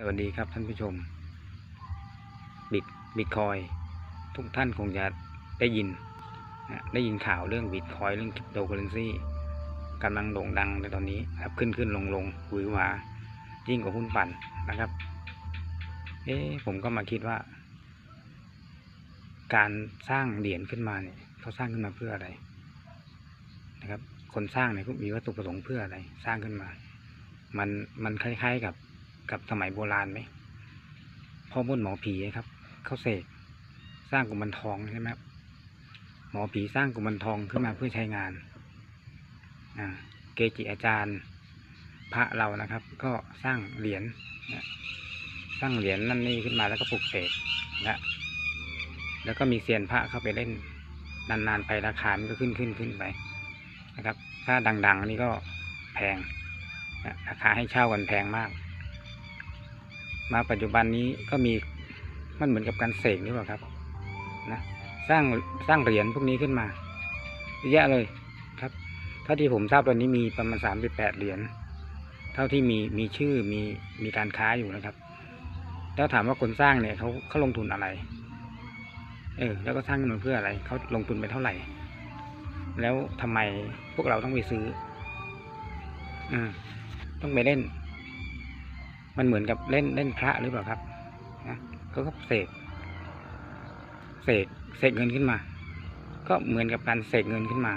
สวัสดีครับท่านผู้ชม บิตบิตคอยทุกท่านคงจะได้ยินนะได้ยินข่าวเรื่องบิตคอยเรื่องคริปโตเคอเรนซีกำลังโด่งดังในตอนนี้ครับขึ้นขึ้นลงลงหวือหวายิ่งกว่าหุ้นปั่นนะครับ เอ๊ผมก็มาคิดว่า การสร้างเหรียญขึ้นมาเนี่ยเขาสร้างขึ้นมาเพื่ออะไร นะครับ คนสร้างเนี่ยเขามีวัตถุประสงค์เพื่ออะไร สร้างขึ้นมา มันมันคล้ายๆกับ กับสมัยโบราณไหมพ่อมดหมอผีครับเขาเสกสร้างกุมารทองใช่ไหมครับหมอผีสร้างกุมารทองขึ้นมาเพื่อใช้งานอ่าเกจิอาจารย์ พระเรานะครับ ก็สร้างเหรียญนะสร้างเหรียญนั่นนี่ขึ้นมาแล้วก็ปลุกเสกนะแล้วก็มีเซียนพระเข้าไปเล่นนานๆไปราคามันก็ขึ้นขึ้นขึ้นไปนะครับ ถ้าดัง ๆ นี่ก็แพงนะราคาให้เช่ากันแพงมาก มาปัจจุบันนี้ก็มีมันเหมือนกับการเสกหรือเปล่าครับนะสร้างสร้างเหรียญพวกนี้ขึ้นมาเยอะเลยครับเท่าที่ผมทราบตอนนี้มีประมาณสามสิบแปดเหรียญเท่าที่มีมีชื่อมีมีการค้าอยู่นะครับ แล้วถามว่าคนสร้างเนี่ยเขาเขาลงทุนอะไร เออ แล้วก็สร้างขึ้นเพื่ออะไรเขาลงทุนไปเท่าไหร่ แล้วทำไมพวกเราต้องไปซื้อ อืมต้องไปเล่น มันเหมือนกับเล่นเล่นพระหรือเปล่าครับนะเขาก็เสกเสกเสกเงินขึ้นมา ก็เหมือนกับการเสกเงินขึ้นมา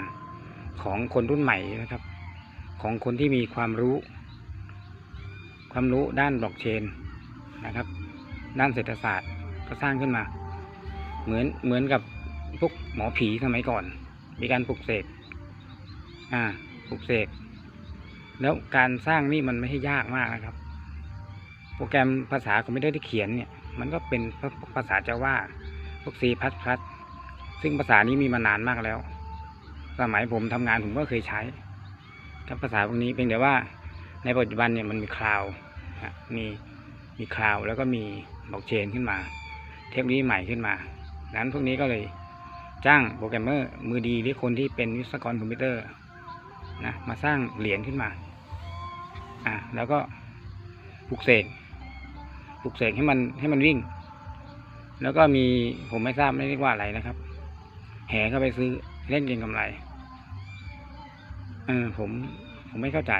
ของคนรุ่นใหม่นะครับ ของคนที่มีความรู้ ความรู้ด้านบล็อกเชนนะครับ ด้านเศรษฐศาสตร์ก็สร้างขึ้นมา เหมือนเหมือนกับพวกหมอผีสมัยก่อน มีการปลุกเสกอ่าปลุกเสกแล้วการสร้างนี่มันไม่ใช่ยากมากนะครับ โปรแกรมภาษาคอมพิวเตอร์ที่เขียนเนี่ยมันก็เป็นภาษาจาว่าพวก C++ ซึ่งภาษานี้มีมานานมากแล้ว สมัยผมทำงานผมก็เคยใช้กับภาษาพวกนี้เพียงแต่ว่าในปัจจุบันเนี่ยมันมีคลาวมีมีคลาวแล้วก็มีบล็อกเชนขึ้นมา เทคโนโลยีใหม่ขึ้นมาดังนั้นพวกนี้ก็เลยจ้างโปรแกรมเมอร์มือดีหรือคนที่เป็นวิศวกรคอมพิวเตอร์นะมาสร้างเหรียญขึ้นมาอะแล้วก็ปลุกเสก ปลุกเสกให้มันให้มันวิ่ง แล้วก็มีผมไม่ทราบไม่เรียกว่าอะไรนะครับ แห่เข้าไปซื้อเล่นเก็งกำไรเออผมผมไม่เข้าใจ